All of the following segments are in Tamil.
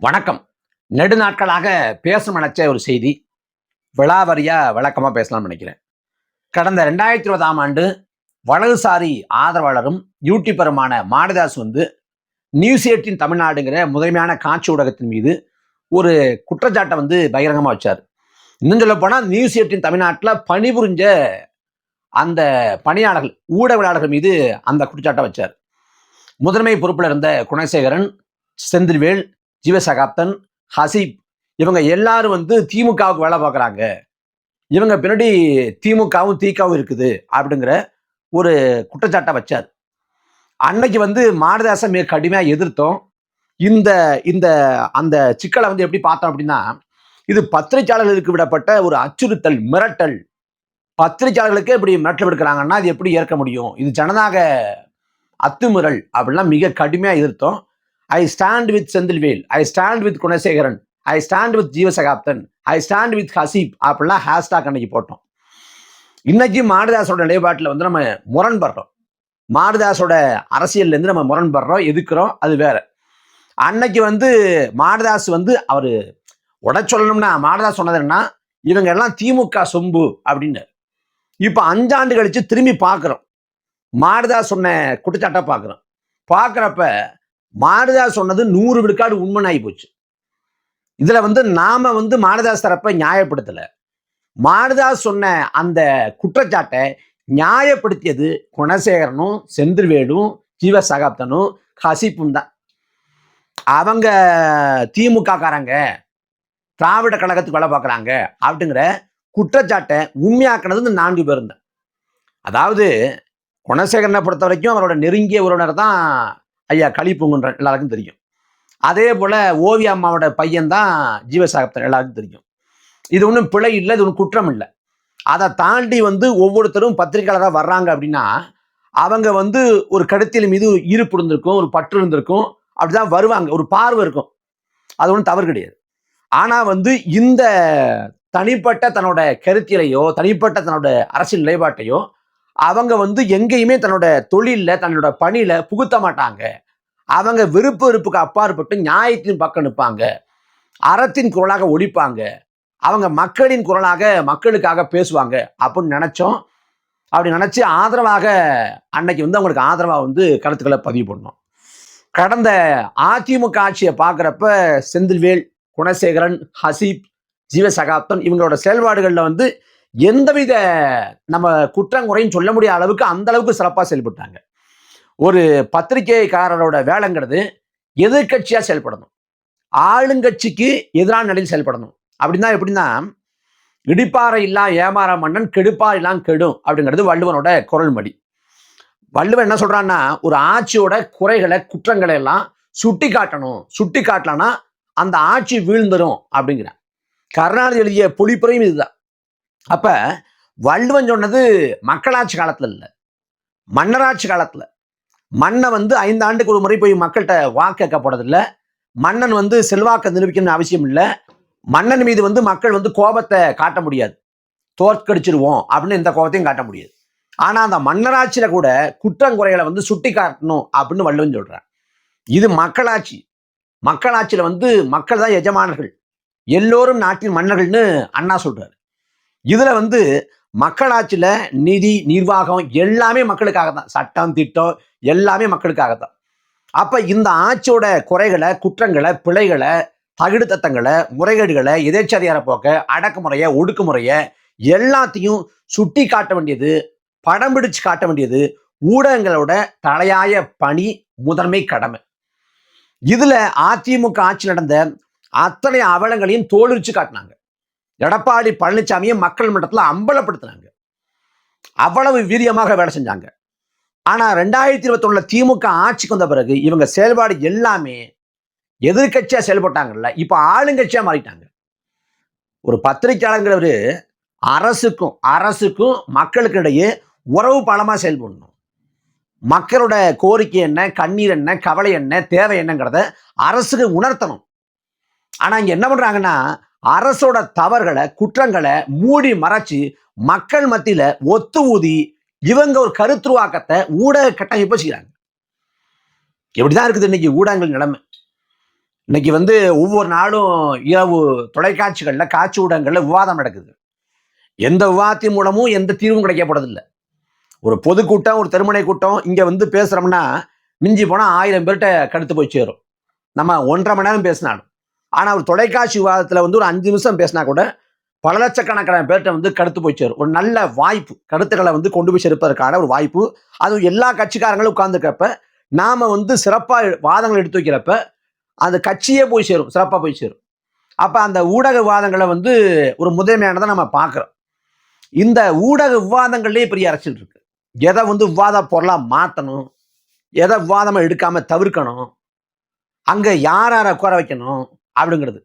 வணக்கம். நெடுநாட்களாக பேச நினைச்ச ஒரு செய்தி. விளாவரியா விளக்கமாக பேசலாம்னு நினைக்கிறேன். கடந்த ரெண்டாயிரத்தி இருபதாம் ஆண்டு வலதுசாரி ஆதரவாளரும் யூடியூபருமான மாடதாஸ் வந்து நியூஸ் எயிட்டின் தமிழ்நாடுங்கிற முதன்மையான காட்சி ஊடகத்தின் மீது ஒரு குற்றச்சாட்டை வந்து பகிரங்கமாக வச்சார். இன்னும் சொல்ல போனால் நியூஸ் எயிட்டின் தமிழ்நாட்டில் பணிபுரிஞ்ச அந்த பணியாளர்கள் ஊடகவியலாளர்கள் மீது அந்த குற்றச்சாட்டை வச்சார். முதன்மை பொறுப்பில் இருந்த குணசேகரன் செந்தில்வேல் ஜீவசகாப்தன் ஹசீப் இவங்க எல்லாரும் வந்து திமுகவுக்கு வேலை பார்க்குறாங்க. இவங்க பின்னாடி திமுகவும் தீக்காவும் இருக்குது அப்படிங்கிற ஒரு குற்றச்சாட்டை வச்சார். அன்னைக்கு வந்து மானதாசன் மிக கடுமையாக எதிர்த்தோம். இந்த இந்த அந்த சிக்கலை வந்து எப்படி பார்த்தோம் அப்படின்னா இது பத்திரிகையாளர்களுக்கு விடப்பட்ட ஒரு அச்சுறுத்தல் மிரட்டல். பத்திரிகையாளர்களுக்கே இப்படி மிரட்டல் விடுக்கிறாங்கன்னா இது எப்படி ஏற்க முடியும்? இது ஜனநாயக அத்துமுறல் அப்படிலாம் மிக கடுமையாக எதிர்த்தோம். I stand with Senthilvel I stand with Gunasekaran I stand with Jeevasagapthan I stand with Haseeb அப்படிலாம் ஹேஷ்டாக் அன்னைக்கு போட்டோம். இன்னைக்கு மாரதாசோட நிலைப்பாட்டில் வந்து நம்ம முரண்படுறோம். மாரதாசோட அரசியல்லேருந்து நம்ம முரண்படுறோம். எதுக்குறோம்? அது வேற. அன்னைக்கு வந்து மாரதாஸ் வந்து அவர் உட சொல்லணும்னா மாரதாஸ் சொன்னது என்ன இவங்க எல்லாம் திமுக சொம்பு அப்படின்னு இப்போ அஞ்சாண்டு கழிச்சு திரும்பி பார்க்குறோம் மாரதாஸ் சொன்ன குற்றச்சாட்டை பார்க்குறோம் பார்க்குறப்ப மாரதாஸ் சொன்னது நூறு விழுக்காடு உண்மனாகி போச்சு. இதில் வந்து நாம் வந்து மாரதாஸ் தரப்பை நியாயப்படுத்தலை. மாரதாஸ் சொன்ன அந்த குற்றச்சாட்டை நியாயப்படுத்தியது குணசேகரனும் செந்தில்வேலும் ஜீவ சகாப்தனும் ஹசிப்பும் தான். அவங்க திமுக காரங்க திராவிட கழகத்துக்கு வேலை பார்க்குறாங்க அப்படிங்கிற குற்றச்சாட்டை உண்மையாக்குனது இந்த நான்கு பேரும் தான் அதாவது குணசேகரனை பொறுத்த வரைக்கும் அவரோட நெருங்கிய உறவினர் தான் ஐயா களிப்புங்குன்ற எல்லாருக்கும் தெரியும். அதே போல ஓவியா அம்மாவோட பையன் தான் ஜீவசாகப்தன் எல்லாருக்கும் தெரியும். இது ஒன்றும் பிழை இல்லை இது ஒன்றும் குற்றம் இல்லை. அதை தாண்டி வந்து ஒவ்வொருத்தரும் பத்திரிகையாளராக வர்றாங்க அப்படின்னா அவங்க வந்து ஒரு கருத்தியல் மீது ஈர்ப்பு இருந்திருக்கும் ஒரு பற்று இருந்திருக்கும் அப்படிதான் வருவாங்க. ஒரு பார்வை இருக்கும். அது ஒன்றும் தவறு கிடையாது. ஆனால் வந்து இந்த தனிப்பட்ட தன்னோட கருத்தியலையோ தனிப்பட்ட தன்னோட அரசியல் நிலைப்பாட்டையோ அவங்க வந்து எங்கேயுமே தன்னோட தொழிலில் தன்னோட பணியில் புகுத்த மாட்டாங்க. அவங்க விருப்ப வெறுப்புக்கு அப்பாற்பட்டு நியாயத்தின் பக்கம் நிற்பாங்க. அறத்தின் குரலாக ஒழிப்பாங்க. அவங்க மக்களின் குரலாக மக்களுக்காக பேசுவாங்க. அப்படின்னு நினச்சோம். அப்படி நினச்சி ஆதரவாக அன்னைக்கு வந்து அவங்களுக்கு ஆதரவாக வந்து கருத்துக்களை பதிவு பண்ணோம். கடந்த அதிமுக ஆட்சியை பார்க்குறப்ப செந்தில்வேல் குணசேகரன் ஹசீப் ஜீவசகாப்தன் இவங்களோட செயல்பாடுகளில் வந்து எந்தவித நம்ம குற்றங்குறையும் சொல்ல முடியாத அளவுக்கு அந்த அளவுக்கு சிறப்பாக செயல்பட்டாங்க. ஒரு பத்திரிகைக்காரரோட வேலைங்கிறது எதிர்கட்சியாக செயல்படணும். ஆளுங்கட்சிக்கு எதிரான நிலையில் செயல்படணும். அப்படின்னா எப்படின்னா இடிப்பாறை இல்லா ஏமாற மன்னன் கெடுப்பார் இல்லாம் கெடும் அப்படிங்கிறது வள்ளுவனோட குரல் மடி வள்ளுவன் என்ன சொல்றான்னா ஒரு ஆட்சியோட குறைகளை குற்றங்களை எல்லாம் சுட்டி காட்டணும் சுட்டி காட்டலன்னா அந்த ஆட்சி வீழ்ந்துடும் அப்படிங்கிறான் கருணாநிதி எழுதிய பொழிப்புறையும் இதுதான். அப்ப வள்ளுவன் சொன்னது மக்களாட்சி காலத்துல இல்லை. மன்னராட்சி காலத்துல. மன்னை வந்து ஐந்து ஆண்டுக்கு ஒரு முறை போய் மக்கள்கிட்ட வாக்கு மன்னன் வந்து செல்வாக்கை நிரூபிக்கணும்னு அவசியம் இல்லை. மன்னன் மீது வந்து மக்கள் வந்து கோபத்தை காட்ட முடியாது. தோற்கடிச்சிருவோம் அப்படின்னு எந்த கோபத்தையும் காட்ட முடியாது. ஆனா அந்த மன்னராட்சியில கூட குற்றங்குறைகளை வந்து சுட்டி காட்டணும் அப்படின்னு வள்ளுவன் சொல்றான் இது மக்களாட்சி. மக்களாட்சியில வந்து மக்கள் தான் எஜமானர்கள். எல்லோரும் நாட்டின் மன்னர்கள்னு அண்ணா சொல்றாரு. இதுல வந்து மக்களாட்சியில நிதி நிர்வாகம் எல்லாமே மக்களுக்காக தான் சட்டம் திட்டம் எல்லாமே மக்களுக்காக தான் அப்ப இந்த ஆட்சியோட குறைகளை குற்றங்களை பிழைகளை தகுடுத்தத்தங்களை முறைகேடுகளை எதேச்சதிகார போக்க அடக்குமுறைய ஒடுக்குமுறைய எல்லாத்தையும் சுட்டி காட்ட வேண்டியது படம் பிடிச்சு காட்ட வேண்டியது ஊடகங்களோட தலையாய பணி முதன்மை கடமை. இதுல அதிமுக ஆட்சி நடந்த அத்தனை அவலங்களையும் தோலுரிச்சு காட்டினாங்க. எடப்பாடி பழனிசாமியை மக்கள் மன்றத்தில் அம்பலப்படுத்தினாங்க அவ்வளவு வீரியமாக வேலை செஞ்சாங்க. ஆனால் ரெண்டாயிரத்தி இருபத்தொன்னில் திமுக ஆட்சிக்கு வந்த பிறகு இவங்க செயல்பாடு எல்லாமே எதிர்கட்சியாக செயல்பட்டாங்கல்ல இப்போ ஆளுங்கட்சியாக மாறிட்டாங்க. ஒரு பத்திரிகையாளங்கிறவரு அரசுக்கும் அரசுக்கும் மக்களுக்கு இடையே உறவு பலமாக செயல்படணும். மக்களோட கோரிக்கை என்ன கண்ணீர் என்ன கவலை என்ன தேவை என்னங்கிறத அரசுக்கு உணர்த்தணும். ஆனால் இங்கே என்ன பண்ணுறாங்கன்னா அரசோட தவறுகளை குற்றங்களை மூடி மறைச்சு மக்கள் மத்தியில ஒத்து ஊதி இவங்க ஒரு கருத்துருவாக்கத்தை ஊடக கட்டமைப்பு செய்கிறாங்க எப்படிதான் இருக்குது இன்னைக்கு ஊடகங்கள் நிலைமை. இன்னைக்கு வந்து ஒவ்வொரு நாளும் இரவு தொலைக்காட்சிகள்ல காட்சி ஊடகங்கள்ல விவாதம் நடக்குது. எந்த விவாதத்தின் மூலமும் எந்த தீர்வும் கிடைக்கப்படுறதில்லை ஒரு பொதுக்கூட்டம் ஒரு திருமணை கூட்டம் இங்க வந்து பேசுறோம்னா மிஞ்சி போனா ஆயிரம் பேர்கிட்ட கடுத்து போய் சேரும். நம்ம ஒன்றரை மணி நேரம் பேசினாலும். ஆனால் ஒரு தொலைக்காட்சி விவாதத்தில் வந்து ஒரு அஞ்சு நிமிஷம் பேசினா கூட பல லட்சக்கணக்கான பேர்கிட்ட வந்து கடுத்து போய் சேரும். ஒரு நல்ல வாய்ப்பு கருத்துக்களை வந்து கொண்டு போய் சேர்ப்பதற்கான ஒரு வாய்ப்பு. அதுவும் எல்லா கட்சிக்காரங்களும் உட்கார்ந்துக்கிறப்ப நாம் வந்து சிறப்பாக வாதங்கள் எடுத்து வைக்கிறப்ப அந்த கட்சியே போய் சேரும் சிறப்பாக போய் சேரும். அப்போ அந்த ஊடக விவாதங்களை வந்து ஒரு முதன்மையானதை நம்ம பார்க்குறோம். இந்த ஊடக விவாதங்கள்லேயே பெரிய அரசியல் இருக்கு. எதை வந்து விவாத பொருளாக மாற்றணும் எதை விவாதமாக எடுக்காமல் தவிர்க்கணும்? அங்கே யார் யாரை உட்கார வைக்கணும்? அப்படிங்கிறது.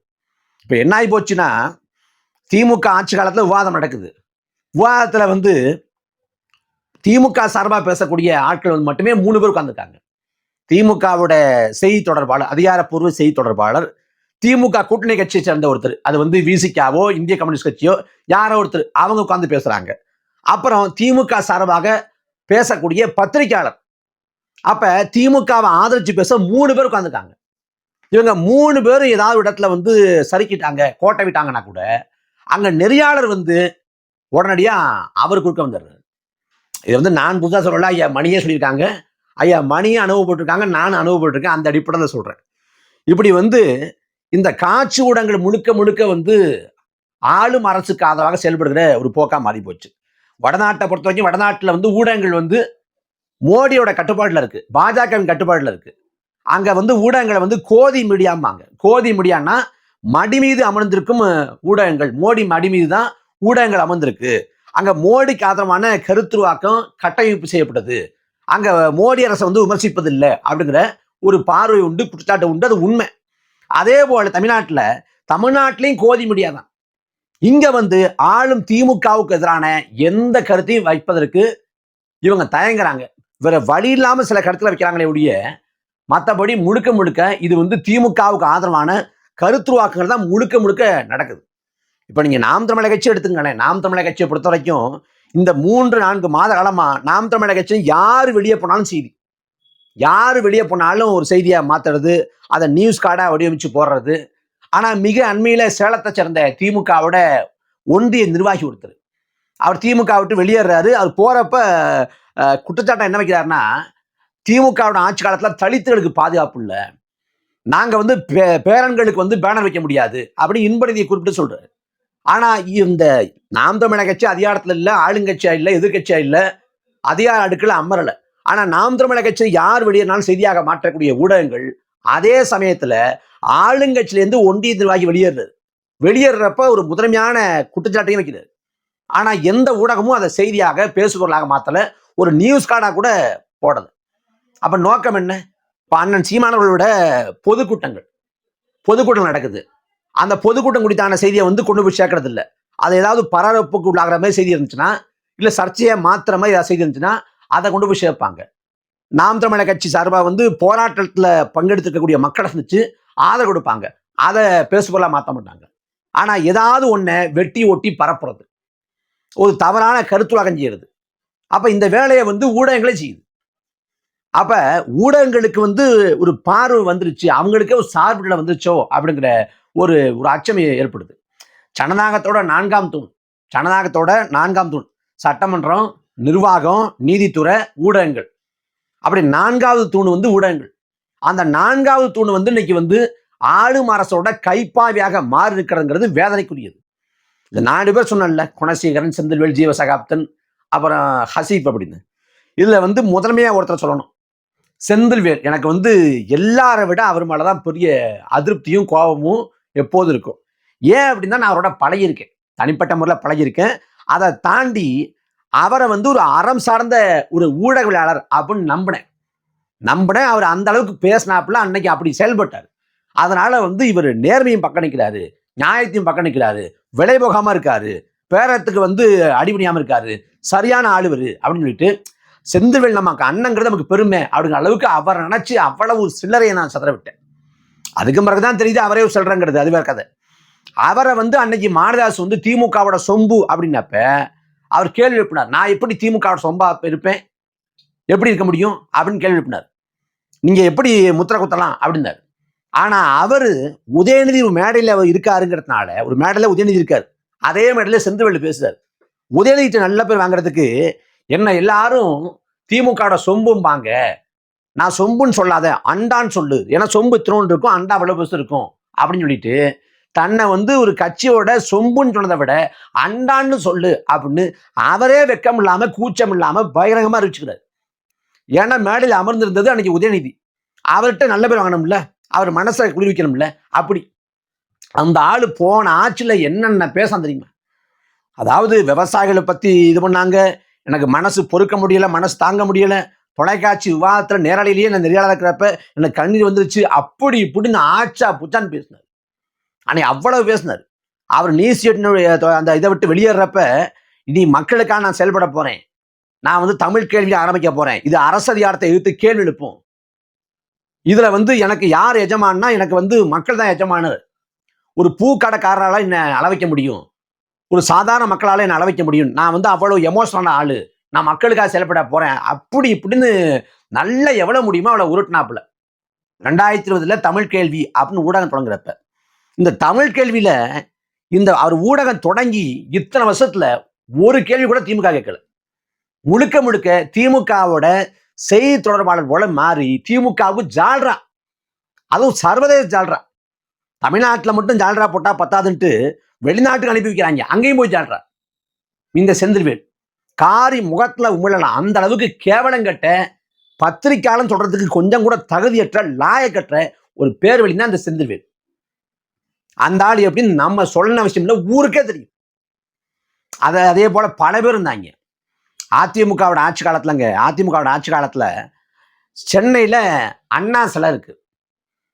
இப்போ என்ன ஆகி போச்சுன்னா திமுக ஆட்சி காலத்துல விவாதம் நடக்குது. விவாதத்துல வந்து திமுக சார்பா பேசக்கூடிய ஆட்கள் வந்து மட்டுமே மூணு பேர் உட்காந்துருக்காங்க திமுகவோட செய்தி தொடர்பாளர் அதிகாரப்பூர்வ செய்தி தொடர்பாளர் திமுக கூட்டணி கட்சியை சேர்ந்த ஒருத்தர் அது வந்து விசிகாவோ இந்திய கம்யூனிஸ்ட் கட்சியோ யாரோ ஒருத்தர் அவங்க உட்காந்து பேசுறாங்க. அப்புறம் திமுக சார்பாக பேசக்கூடிய பத்திரிக்கையாளர் அப்ப திமுகவை ஆதரிச்சு பேச மூணு பேர் உட்காந்துருக்காங்க இவங்க மூணு பேர் ஏதாவது இடத்துல வந்து சறுக்கிட்டாங்க கோட்டை விட்டாங்கன்னா கூட அங்க நெறியாளர் வந்து உடனடியா அவர் குறுக்க வந்துடுறாரு. இது வந்து நான் புதுசா சொல்லல ஐயா மணியே சொல்லியிருக்காங்க. ஐயா மணியை அனுபவப்பட்டிருக்காங்க நானும் அனுபவப்பட்டிருக்கேன் அந்த அடிப்படையில் சொல்கிறேன் இப்படி வந்து இந்த காட்சி ஊடகங்கள் முழுக்க முழுக்க வந்து ஆளும் அரசுக்கு ஆதரவாக செயல்படுகிற ஒரு போக்காக மாறி போச்சு. வடநாட்டை பொறுத்த வரைக்கும் வடநாட்டில் வந்து ஊடகங்கள் வந்து மோடியோட கட்டுப்பாட்டில் இருக்கு பாஜகவின் கட்டுப்பாட்டில் இருக்குது அங்க வந்து ஊடகங்களை வந்து கோதி மீடியாம்பாங்க. கோதி மீடியான்னா மடி மீது அமர்ந்திருக்கும் ஊடகங்கள். மோடி மடி மீது தான் ஊடகங்கள் அமர்ந்திருக்கு. அங்க மோடிக்கு ஆதரவான கருத்துருவாக்கம் கட்டமைப்பு செய்யப்பட்டது. அங்க மோடி அரசை வந்து விமர்சிப்பதில்லை அப்படிங்கிற ஒரு பார்வை உண்டு குற்றச்சாட்டு உண்டு அது உண்மை. அதே போல தமிழ்நாட்டில் தமிழ்நாட்டிலையும் கோதி மீடியா தான். இங்க வந்து ஆளும் திமுகவுக்கு எதிரான எந்த கருத்தையும் வைப்பதற்கு இவங்க தயங்குறாங்க. வேற வழி இல்லாம சில கருத்துல வைக்கிறாங்களே ஒழிய மற்றபடி முழுக்க முழுக்க இது வந்து திமுகவுக்கு ஆதரவான கருத்துருவாக்கங்கள் தான் முழுக்க முழுக்க நடக்குது. இப்போ நீங்கள் நாம் தமிழக கட்சி எடுத்துங்களேன் நாம் தமிழக கட்சியை பொறுத்த வரைக்கும் இந்த மூன்று நான்கு மாத காலமாக நாம் தமிழக கட்சி யார் வெளியே போனாலும் செய்தி. யார் வெளியே போனாலும் ஒரு செய்தியை மாற்றுறது அதை நியூஸ் கார்டாக வடிவமைச்சு போடுறது. ஆனால் மிக அண்மையில் சேலத்தை சேர்ந்த திமுகவோட ஒன்றிய நிர்வாகி ஒருத்தர். அவர் திமுக விட்டு வெளியேறாரு. அவர் போகிறப்ப குற்றச்சாட்டை என்ன வைக்கிறாருன்னா திமுகவோட ஆட்சி காலத்தில் தலித்துகளுக்கு பாதுகாப்பு இல்லை. நாங்கள் வந்து பே- பேரன்களுக்கு வந்து பேனர் வைக்க முடியாது அப்படி இன்பநிதியை குறிப்பிட்டு சொல்கிறார் ஆனால் இந்த நாம் தமிழக கட்சி அதிகாரத்தில் இல்லை ஆளுங்கட்சியாக இல்லை எதிர்கட்சியாக இல்லை அதிகார அடுக்கில்? அமரலை. ஆனால் நாம் தமிழக கட்சி யார் வெளியேறினாலும் செய்தியாக மாற்றக்கூடிய ஊடகங்கள் அதே சமயத்தில் ஆளுங்கட்சியிலேருந்து ஒன்றிய நிர்வாகி வெளியேறாரு வெளியேறப்ப ஒரு முதன்மையான குற்றச்சாட்டையும் வைக்கிறது ஆனால் எந்த ஊடகமும் அதை செய்தியாக பேசுபொருளாக மாற்றலை ஒரு நியூஸ் கார்டாக கூட போடலை. அப்ப நோக்கம் என்ன? இப்ப அண்ணன் சீமானவர்களோட பொதுக்கூட்டங்கள். பொதுக்கூட்டம் நடக்குது. அந்த பொதுக்கூட்டம் குறித்தான செய்தியை வந்து கொண்டு போய் சேர்க்கறது இல்லை அது ஏதாவது பரபரப்புக்கு உள்ளாகிற மாதிரி செய்தி இருந்துச்சுன்னா இல்ல சர்ச்சையை மாத்திர மாதிரி ஏதாவது செய்தி இருந்துச்சுன்னா அதை கொண்டு போய் சேர்ப்பாங்க. நாம் தமிழக கட்சி சார்பாக வந்து போராட்டத்தில் பங்கெடுத்துக்கக்கூடிய மக்களை சந்திச்சு ஆதரவு கொடுப்பாங்க. அதை பேசுபொருளாக மாற்ற மாட்டாங்க. ஆனா ஏதாவது ஒன்றை வெட்டி ஒட்டி பரப்புறது. ஒரு தவறான கருத்துலகம் செய்யறது அப்ப இந்த வேலையை வந்து ஊடகங்களே செய்யுது. அப்ப ஊடகங்களுக்கு வந்து ஒரு பார்வை வந்துருச்சு. அவங்களுக்கே ஒரு சார்புகளை வந்துருச்சோ? அப்படிங்கிற ஒரு ஒரு அச்சம் ஏற்படுது. ஜனநாயகத்தோட நான்காம் தூண். ஜனநாயகத்தோட நான்காம் தூண். சட்டமன்றம் நிர்வாகம் நீதித்துறை ஊடகங்கள். அப்படி நான்காவது தூண் வந்து ஊடகங்கள். அந்த நான்காவது தூண் வந்து இன்னைக்கு வந்து ஆளும் அரசோட கைப்பாவியாக மாறி இருக்கிறதுங்கிறது வேதனைக்குரியது. இந்த நாலு பேர் சொன்னேன்ல குணசேகரன் செந்தில்வேல் ஜீவசகாப்தன் அப்புறம் ஹசீப் அப்படின்னு. இதுல வந்து முதன்மையா ஒருத்தர் சொல்லணும். செந்தில்வேல். எனக்கு வந்து எல்லாரை விட அவர் மேலதான் பெரிய அதிருப்தியும் கோபமும் எப்போதும் இருக்கும். ஏன் அப்படின்னா நான் அவரோட பழகியிருக்கேன். தனிப்பட்ட முறையில் பழகியிருக்கேன். அதை தாண்டி அவரை வந்து ஒரு அறம் சார்ந்த ஒரு ஊடகவியலாளர் அப்படின்னு நம்பினேன். நம்பினேன். அவர் அந்த அளவுக்கு பேசினாப்புல அன்னைக்கு அப்படி செயல்பட்டார். அதனால வந்து இவர் நேர்மையும் பக்கம் நிற்கிறாரு நியாயத்தையும் பக்கம் நிற்கிறாரு விலை போகாம இருக்காரு பேரத்துக்கு வந்து அடிபணியாம இருக்காரு சரியான ஆளுவர் அப்படின்னு சொல்லிட்டு செந்தில்வேல் நமக்கு அண்ணங்கிறது நமக்கு பெருமை அப்படிங்கிற அளவுக்கு அவர் நினைச்சு அவ்வளவு சில்லறையை நான் சதற விட்டேன் அதுக்கு பிறகுதான் தெரியுது அவரே சொல்றேங்கிறது அது வேற கதை. அவரை வந்து அன்னைக்கு மாரதாஸ் வந்து திமுகவோட சொம்பு அப்படின்னப்ப அவர் கேள்வி எழுப்பினார் நான் எப்படி திமுகவோட சொம்பா இருப்பேன்? எப்படி இருக்க முடியும்? அப்படின்னு கேள்வி எழுப்பினார். நீங்க எப்படி முத்திர குத்தலாம்? அப்படின்னாரு. ஆனா அவர் உதயநிதி ஒரு அவர் இருக்காருங்கிறதுனால ஒரு மேடையில் உதயநிதி இருக்கார். அதே மேடையில் செந்துவெளி பேசுறாரு. உதயநிதி நல்ல பேர் வாங்குறதுக்கு என்ன எல்லாரும் திமுகவோட சொம்பும்பாங்க. நான் சொம்புன்னு சொல்லாத அண்டான்னு சொல்லு. ஏன்னா சொம்பு இத்தினோண்டு இருக்கும் அண்டா அவ்வளவு பெருசு இருக்கும் அப்படின்னு சொல்லிட்டு தன்னை வந்து ஒரு கட்சியோட சொம்புன்னு சொன்னதை விட அண்டான்னு சொல்லு அப்படின்னு அவரே வெக்கம் இல்லாம கூச்சம் இல்லாம பகிரங்கமா அறிவிச்சுக்கிறார். ஏன்னா மேடையில் அமர்ந்திருந்தது அன்னைக்கு உதயநிதி. அவர்கிட்ட நல்ல பேர் வாங்கணும்ல அவர் மனசை குளிர்விக்கணும்ல அப்படி. அந்த ஆள் போன ஆட்சியில் என்னென்ன பேச தெரியுமா? அதாவது விவசாயிகளை பத்தி இது பண்ணாங்க எனக்கு மனசு பொறுக்க முடியல மனசு தாங்க முடியலை. தொலைக்காட்சி விவாதத்தில் நேரலையிலேயே நான் நெறியாளர் இருக்கிறப்ப எனக்கு கண்ணீர் வந்துருச்சு. அப்படி இப்படின்னு ஆச்சா புச்சான்னு பேசினார். அன்னை அவ்வளவு பேசினார். அவர் நீஸ் அந்த இதை விட்டு வெளியேறப்ப இனி மக்களுக்காக நான் செயல்பட போறேன். நான் வந்து தமிழ் கேள்வியை ஆரம்பிக்க போறேன். இது அரசதிகாரத்தை எதிர்த்து கேள்வி எழுப்போம். இதுல வந்து எனக்கு யார் எஜமான்னா எனக்கு வந்து மக்கள் தான் எஜமானர். ஒரு பூக்கடைக்காரரால் என்ன அளவைக்க முடியும். ஒரு சாதாரண மக்களால் என்ன அளவைக்க முடியும். நான் வந்து அவ்வளோ எமோஷனலான ஆள். நான் மக்களுக்காக செயல்பட போகிறேன் அப்படி இப்படின்னு நல்ல எவ்வளோ முடியுமோ அவ்வளோ உருட்டினாப்புல. ரெண்டாயிரத்தி இருபதுல தமிழ் கேள்வி அப்படின்னு ஊடகம் தொடங்குறப்ப. இந்த தமிழ் கேள்வியில் இந்த அவர் ஊடகம் தொடங்கி இத்தனை வருஷத்தில் ஒரு கேள்வி கூட திமுக கேட்கல. முழுக்க முழுக்க திமுகவோட செய்தி தொடர்பாளர் போல மாறி திமுகவுக்கு ஜால்ரா அதுவும் சர்வதேச ஜால்ரா தமிழ்நாட்டில் மட்டும் ஜால்ரா போட்டால் பத்தாதுன்ட்டு வெளிநாட்டுக்கு அனுப்பி வைக்கிறாங்க. அங்கேயும் போய் ஜால்ரா. இந்த செந்தில்வேல். காரி முகத்தில் உமிழலாம் அந்த அளவுக்கு கேவலங்கட்ட பத்திரிக்கையாளன் சொல்றதுக்கு கொஞ்சம் கூட தகுதியற்ற லாயக்கற்ற ஒரு பேர் வழினா அந்த செந்தில்வேல். அந்த ஆள் எப்படின்னு நம்ம சொல்லணும் விஷயம் இல்லை ஊருக்கே தெரியும். அதை அதே போல் பல பேர் இருந்தாங்க. அதிமுகவோட ஆட்சி காலத்துலங்க அதிமுகவோட ஆட்சி காலத்தில் சென்னையில் அண்ணா சிலை இருக்குது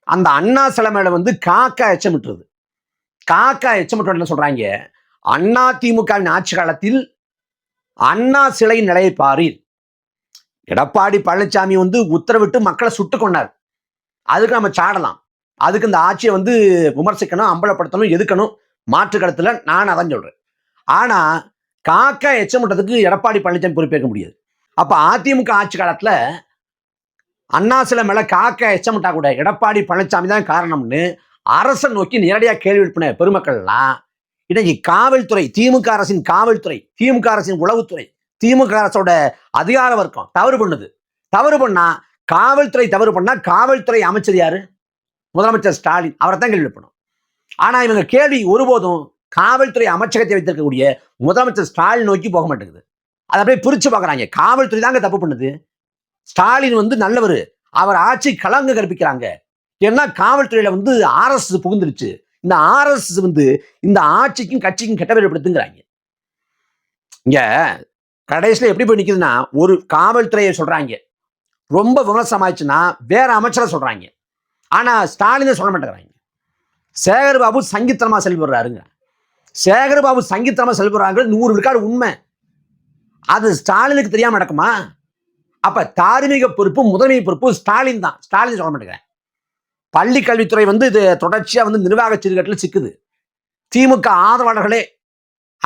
அந்த அண்ணா சிலை மேல வந்து காக்கா எச்சமிட்டுறது காக்கா எச்சமிட்டு என்ன சொல்றாங்க? அண்ணா திமுகவின் ஆட்சி காலத்தில் அண்ணா சிலை நிலையை பாரீர். எடப்பாடி பழனிசாமி வந்து உத்தரவிட்டு மக்களை சுட்டு கொண்டார். அதுக்கு நம்ம சாடலாம். அதுக்கு இந்த ஆட்சியை வந்து விமர்சிக்கணும் அம்பலப்படுத்தணும் எதுக்கணும் மாற்று கருத்துல நான் அதான் சொல்றேன். ஆனா காக்கா எச்சமிட்டதுக்கு எடப்பாடி பழனிசாமி பொறுப்பேற்க முடியாது. அப்ப அதிமுக ஆட்சி காலத்துல அண்ணாசில மேல எச்சமிட்டா கூட எடப்பாடி பழனிசாமி தான் காரணம்னு அரசை நோக்கி நேரடியாக கேள்வி எழுப்பின பெருமக்கள்லாம் இன்னைக்கு காவல்துறை திமுக அரசின் காவல்துறை திமுக அரசின் உளவுத்துறை திமுக அரசோட அதிகார வர்க்கம் தவறு பண்ணுது. தவறு பண்ணா காவல்துறை தவறு பண்ணா காவல்துறை அமைச்சர் யாரு? முதலமைச்சர் ஸ்டாலின். அவரை தான் கேள்வி எழுப்பணும். ஆனா இவங்க கேள்வி ஒருபோதும் காவல்துறை அமைச்சகத்தை வைத்திருக்கக்கூடிய முதலமைச்சர் ஸ்டாலின் நோக்கி போக மாட்டேங்குது. அதை அப்படியே பிரிச்சு பார்க்கறாங்க. காவல்துறை தாங்க தப்பு பண்ணுது. ஸ்டாலின் வந்து நல்லவர். அவர் ஆட்சி கலங்க கற்பிக்கிறாங்க. ஏன்னா காவல்துறையில வந்து ஆர்எஸ் புகுந்துருச்சு. இந்த ஆர்எஸ் வந்து இந்த ஆட்சிக்கும் கட்சிக்கும் கெட்ட பேர் எடுத்துங்கிறாங்க இங்க கடைசியில் எப்படி போய் நிற்குதுன்னா ஒரு காவல்துறையை சொல்றாங்க. ரொம்ப விமர்சனமாச்சுன்னா வேற அமைச்சரை சொல்றாங்க. ஆனா ஸ்டாலினை சொல்ல மாட்டேங்கிறாங்க. சேகர் பாபு சங்கீத்தனமா செயல்படுறாருங்க சேகர் பாபு சங்கீத்தனமா செயல்படுறாங்க நூறு விழுக்காடு உண்மை. அது ஸ்டாலினுக்கு தெரியாம நடக்குமா? அப்ப தார்மீக பொறுப்பு முதன்மை பொறுப்பு ஸ்டாலின் தான். ஸ்டாலின் சொல்ல மாட்டேங்கிறேன். பள்ளி கல்வித்துறை வந்து இது தொடர்ச்சியா வந்து நிர்வாக சீர்கட்டில் சிக்குது. திமுக ஆதரவாளர்களே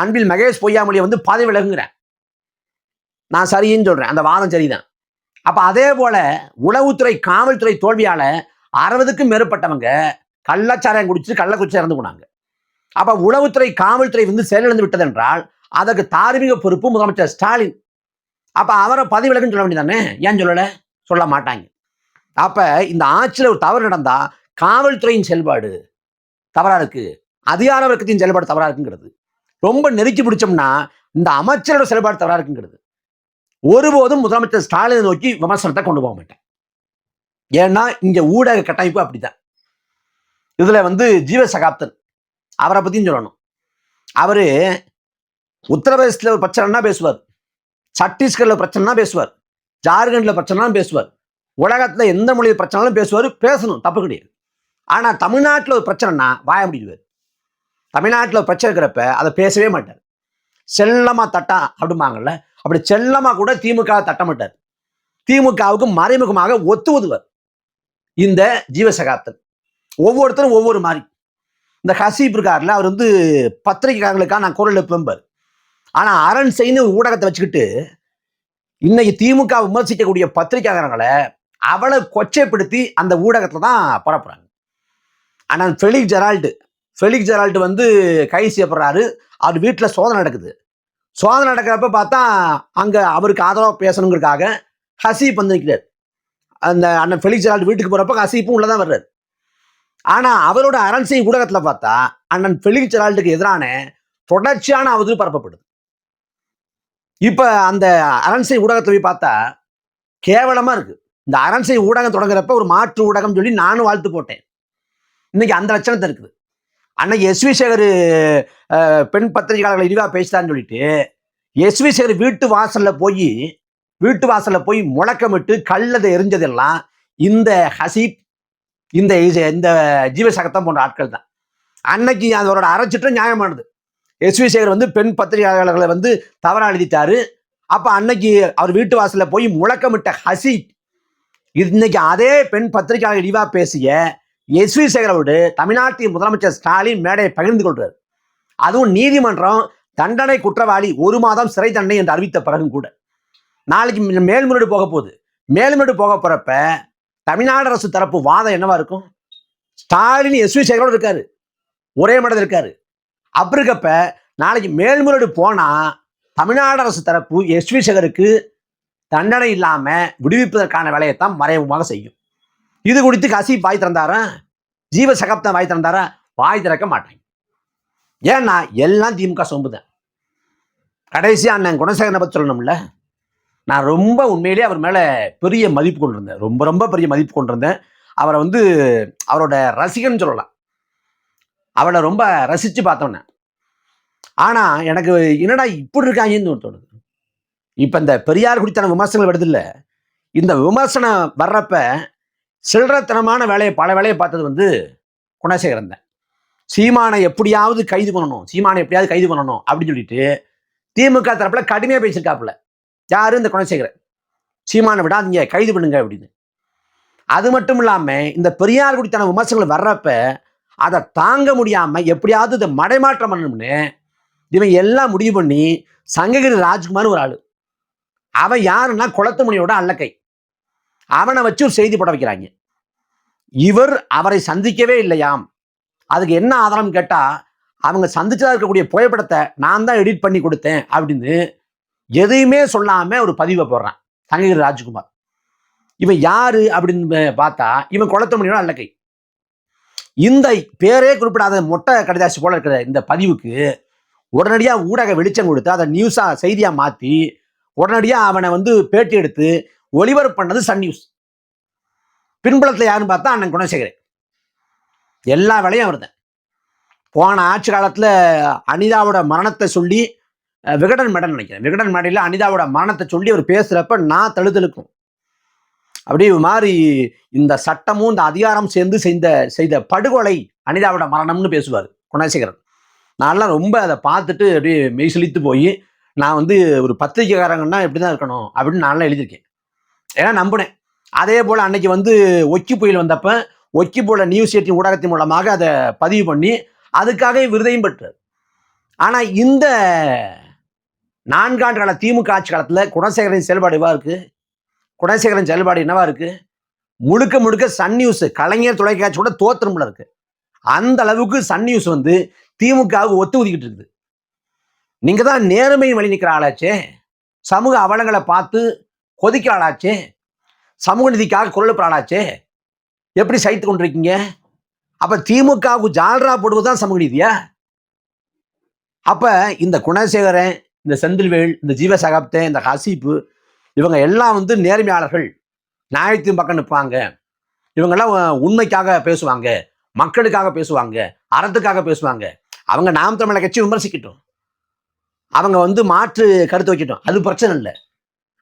அன்பில் மகேஷ் பொய்யாமொழியை வந்து பதவி விலகுங்கிறேன் நான் சரின்னு சொல்றேன். அந்த வாதம் சரிதான். அப்ப அதே போல உளவுத்துறை காவல்துறை தோல்வியால அறுபதுக்கும் மேற்பட்டவங்க கள்ளச்சாராயம் குடிச்சு கள்ளக்குச்சி இறந்து போனாங்க. அப்ப உளவுத்துறை காவல்துறை வந்து செயலிழந்து விட்டதென்றால் அதற்கு தார்மீக பொறுப்பு முதலமைச்சர் ஸ்டாலின் அப்போ அவரை பதவி விலகுன்னு சொல்ல வேண்டியதானே ஏன் சொல்லலை? சொல்ல மாட்டாங்க. அப்போ இந்த ஆட்சியில் ஒரு தவறு நடந்தால் காவல்துறையின் செயல்பாடு தவறாக இருக்குது அதிகார வர்க்கத்தின் செயல்பாடு தவறாக இருக்குங்கிறது. ரொம்ப நெருக்கி பிடிச்சோம்னா இந்த அமைச்சரோட செயல்பாடு தவறாக இருக்குங்கிறது. ஒருபோதும் முதலமைச்சர் ஸ்டாலினை நோக்கி விமர்சனத்தை கொண்டு போக மாட்டேன். ஏன்னா இங்கே ஊடக கட்டமைப்பு அப்படிதான். இதில் வந்து ஜீவ சகாப்தன் அவரை பற்றியும் சொல்லணும். அவர் உத்தரப்பிரதேசத்தில் ஒரு பிரச்சனைனா பேசுவார். சத்தீஸ்கர்ல பிரச்சனைனா பேசுவார். ஜார்க்கண்ட்ல பிரச்சனைனா பேசுவார். உலகத்துல எந்த மொழியில் பிரச்சனைனாலும் பேசுவார் பேசணும் தப்பு கிடையாது. ஆனா தமிழ்நாட்டில் ஒரு பிரச்சனைனா வாய முடிடுவார். தமிழ்நாட்டில் ஒரு பிரச்சனை இருக்கிறப்ப அதை பேசவே மாட்டார். செல்லமா தட்டா அப்படிம்பாங்கல்ல அப்படி செல்லமா கூட திமுக தட்ட மாட்டார். திமுகவுக்கு மறைமுகமாக ஒத்து இந்த ஜீவசகாப்தன். ஒவ்வொருத்தரும் ஒவ்வொரு மாதிரி. இந்த ஹசீப் இருக்கார்ல அவர் வந்து பத்திரிகைக்காரங்களுக்காக நான் குரல் எழுப்பும்பார் ஆனா அரண் செய்து ஊடகத்தை வச்சுக்கிட்டு இன்னைக்கு திமுக விமர்சிக்கக்கூடிய பத்திரிகையாளர்களை அவளை கொச்சைப்படுத்தி அந்த ஊடகத்துல தான் பரப்புறாங்க. ஆனால் ஃபெலிக் ஜெரால்டு ஃபெலிக் ஜெரால்டு வந்து கைது செய்யப்படுறாரு அவர் வீட்டில் சோதனை நடக்குது. சோதனை நடக்கிறப்ப பார்த்தா அங்கே அவருக்கு ஆதரவாக பேசணுங்கிறதுக்காக ஹசீப் வந்து நிற்கிறார் அந்த அண்ணன் ஃபெலிக் ஜெரால்டு வீட்டுக்கு போகிறப்ப ஹசீப்பும் உள்ளே தான் வர்றாரு. ஆனால் அவரோட அரண்சை ஊடகத்தில் பார்த்தா அண்ணன் ஃபெலிக் ஜெரால்டுக்கு எதிரான தொடர்ச்சியான அவதூறு பரப்பப்படுது. இப்போ அந்த அரண்சை ஊடகத்தை போய் பார்த்தா கேவலமாக இருக்குது இந்த அரண்சை ஊடகம் தொடங்குறப்ப ஒரு மாற்று ஊடகம் சொல்லி நானும் வாழ்த்து போட்டேன். இன்னைக்கு அந்த லட்சணத்தை இருக்குது. அன்னைக்கு எஸ்வி சேகர் பெண் பத்திரிகையாளர்கள் இழிவாக பேசிட்டான்னு சொல்லிட்டு எஸ்வி சேகர் வீட்டு வாசலில் போய் வீட்டு வாசலில் போய் முழக்கமிட்டு கல்லதை எரிஞ்சதெல்லாம் இந்த ஹசீப் இந்த இந்த ஜீவசகத்தம் போன்ற ஆட்கள் தான். அன்னைக்கு அதோட அரைச்சிட்டம் நியாயமானது. எஸ்வி சேகர் வந்து பெண் பத்திரிகையாளர்களை வந்து தவறாக எழுதிட்டாரு. அப்போ அன்னைக்கு அவர் வீட்டு வாசலில் போய் முழக்கமிட்ட ஹசி இன்னைக்கு அதே பெண் பத்திரிகையாளர் இழிவாக பேசிய எஸ்வி சேகரோடு தமிழ்நாட்டின் முதலமைச்சர் ஸ்டாலின் மேடையை பகிர்ந்து கொள்றார். அதுவும் நீதிமன்றம் தண்டனை குற்றவாளி ஒரு மாதம் சிறை தண்டனை என்று அறிவித்த பிறகும் கூட. நாளைக்கு மேல்முறையீடு போக போகுது. மேல்முறையீடு போக போறப்ப தமிழ்நாடு அரசு தரப்பு வாதம் என்னவா இருக்கும்? ஸ்டாலின் எஸ்வி சேகரோடு இருக்காரு. ஒரே மடத்தில் இருக்காரு. அப்படி இருக்கப்ப நாளைக்கு மேல்முறையீடு போனால் தமிழ்நாடு அரசு தரப்பு எஸ்வி சேகருக்கு தண்டனை இல்லாமல் விடுவிப்பதற்கான வேலையைத்தான் மறைமுகமாக செய்யும். இது குறித்து கசி வாய் திறந்தாரா? ஜீவ சகப்தம் வாய் திறந்தாரா? வாய் திறக்க மாட்டாங்க. ஏன்னா எல்லாம் திமுக சொம்புதான். கடைசி அண்ணன் குணசேகரனை பற்றி சொல்லணும்ல? நான் ரொம்ப உண்மையிலேயே அவர் மேலே பெரிய மதிப்பு கொண்டிருந்தேன். ரொம்ப ரொம்ப பெரிய மதிப்பு கொண்டிருந்தேன். அவரை வந்து அவரோட ரசிகன் சொல்லலாம். அவளை ரொம்ப ரசித்து பார்த்தோன்னே ஆனால் எனக்கு என்னடா இப்படி இருக்காங்கன்னு தோணுது. இப்போ இந்த பெரியார் குடித்தன விமர்சனங்கள் வருது இந்த விமர்சனம் வர்றப்ப சில்லறத்தனமான வேலையை பல வேலையை பார்த்தது வந்து குணசேகரன் தான். சீமானை எப்படியாவது கைது பண்ணணும் சீமானை எப்படியாவது கைது பண்ணணும் அப்படின்னு சொல்லிட்டு திமுக தரப்புல கடுமையாக பேசியிருக்காப்புல. யாரு? இந்த குணசேகரன். சீமானை விடாதீங்க கைது பண்ணுங்க அப்படின்னு. அது மட்டும் இல்லாமல் இந்த பெரியார் குடித்தன விமர்சனங்கள் வர்றப்ப அதை தாங்க முடியாம எப்படியாவது இதை மடைமாற்றம் பண்ணணும்னு இவன் எல்லாம் முடிவு பண்ணி சங்ககிரி ராஜ்குமார் ஒரு ஆளு. அவன் யாருன்னா குளத்துமணியோட அல்லக்கை. அவனை வச்சு ஒரு செய்தி போட வைக்கிறாங்க. இவர் அவரை சந்திக்கவே இல்லையாம். அதுக்கு என்ன ஆதாரம் கேட்டா அவங்க சந்திச்சதா இருக்கக்கூடிய புகைப்படத்தை நான் தான் எடிட் பண்ணி கொடுத்தேன் அப்படின்னு எதையுமே சொல்லாம ஒரு பதிவை போடுறான் சங்ககிரி ராஜ்குமார். இவன் யாரு அப்படின்னு பார்த்தா இவன் குளத்துமணியோட அல்லக்கை. இந்த பேரே குறிப்பிடாத மொட்டை கடிதாசி போல இருக்கிற இந்த பதிவுக்கு உடனடியாக ஊடக வெளிச்சம் கொடுத்து அதை நியூஸா செய்தியா மாத்தி உடனடியாக அவனை வந்து பேட்டி எடுத்து ஒளிபரப்பு பண்ணது சன் நியூஸ் பின்புலத்தில் யாருன்னு பார்த்தா அண்ணன் குணசேகரன். எல்லா வேலையும் அவர் போன ஆட்சி காலத்தில் அனிதாவோட மரணத்தை சொல்லி விகடன் மேடன் நினைக்கிறேன். விகடன் மேடையில் அனிதாவோட மரணத்தை சொல்லி அவர் பேசுகிறப்ப நான் தழுதலுக்கும் அப்படியே மாதிரி இந்த சட்டமும் இந்த அதிகாரம் சேர்ந்து செய்த செய்த படுகொலை அனிதாவோட மரணம்னு பேசுவார் குணசேகரன். நான்லாம் ரொம்ப அதை பார்த்துட்டு அப்படியே மெய்சிலித்து போய் நான் வந்து ஒரு பத்திரிக்கைக்காரங்கன்னா இப்படி தான் இருக்கணும் அப்படின்னு நான்லாம் எழுதியிருக்கேன். ஏன்னா நம்பினேன். அதே போல் அன்னைக்கு வந்து ஒக்கி புயல் வந்தப்ப ஒக்கி போல நியூஸ் எயிட்டின் ஊடகத்தின் மூலமாக அதை பதிவு பண்ணி அதுக்காக விருதையும் பெற்றார். ஆனால் இந்த நான்காண்டு கால திமுக ஆட்சி காலத்தில் குணசேகரின் செயல்பாடு எவ்வா இருக்கு? குணசேகரன் செயல்பாடு என்னவா இருக்கு? முழுக்க முழுக்க சன் நியூஸ் கலைஞர் தொலைக்காட்சி கூட தோத்திரம்ல இருக்கு. அந்த அளவுக்கு சன் நியூஸ் வந்து திமுகவுக்கு ஒத்து ஒதுக்கிட்டு இருக்குது. நீங்க தான் நேர்மை வழி நிற்கிற ஆளாச்சே. சமூக அவலங்களை பார்த்து கொதிக்கிற ஆளாச்சே. சமூக நிதிக்காக குரல் ஆளாச்சே. எப்படி சைத்து கொண்டிருக்கீங்க? அப்ப திமுகவுக்கு ஜால்ரா போடுவது தான் சமூக நீதியா? அப்ப இந்த குணசேகரன் இந்த செந்தில்வேல் இந்த ஜீவசகாப்தன் இந்த ஹசீப்பு இவங்க எல்லாம் வந்து நேர்மையாளர்கள். நியாயத்தின் பக்கம் நிற்பாங்க இவங்கெல்லாம் உண்மைக்காக பேசுவாங்க. மக்களுக்காக பேசுவாங்க. அறத்துக்காக பேசுவாங்க. அவங்க நாம் தமிழை கட்சி விமர்சிக்கட்டும். அவங்க வந்து மாற்று கருத்து வைக்கட்டும். அது பிரச்சனை இல்லை.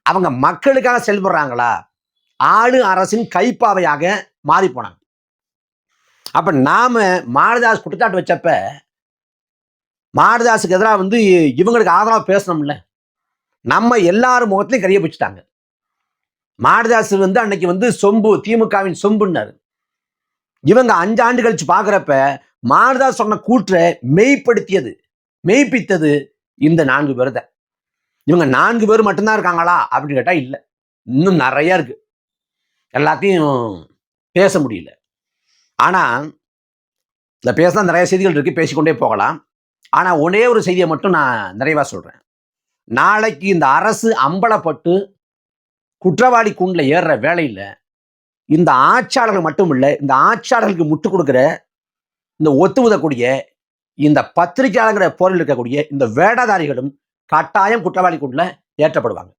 அவங்க மக்களுக்காக செயல்படுறாங்களா? ஆளு அரசின் கைப்பாவையாக மாறி போனாங்க. அப்ப நாம மாரதாஸ் குற்றச்சாட்டு வச்சப்ப மாரதாஸுக்கு எதிராக வந்து இவங்களுக்கு ஆதரவாக பேசணும்ல? நம்ம எல்லார் முகத்திலையும் கரிய பிடிச்சிட்டாங்க. மாரதாஸ் வந்து அன்னைக்கு வந்து சொம்பு திமுகவின் சொம்புன்னாரு. இவங்க அஞ்சு ஆண்டு கழிச்சு பார்க்குறப்ப மாரதாஸ் சொன்ன கூற்றை மெய்ப்படுத்தியது மெய்ப்பித்தது இந்த நான்கு பேர் தான். இவங்க நான்கு பேர் மட்டும்தான் இருக்காங்களா அப்படின்னு கேட்டா இல்லை. இன்னும் நிறைய இருக்கு. எல்லாத்தையும் பேச முடியல. ஆனா இந்த பேசலாம் நிறைய செய்திகள் இருக்கு. பேசிக்கொண்டே போகலாம். ஆனா ஒரே ஒரு செய்தியை மட்டும் நான் நிறைவா சொல்றேன். நாளைக்கு இந்த அரசு அம்பலப்பட்டு குற்றவாளி கூண்டில் ஏறுற வேலையில் இந்த ஆட்சியாளர்கள் மட்டும் இல்லை இந்த ஆட்சியாளர்களுக்கு முட்டு கொடுக்குற இந்த ஒத்து உதக்கூடிய இந்த பத்திரிகையாளங்கிற போரில் இருக்கக்கூடிய இந்த வேடதாரிகளும் கட்டாயம் குற்றவாளி கூண்டில் ஏற்றப்படுவாங்க.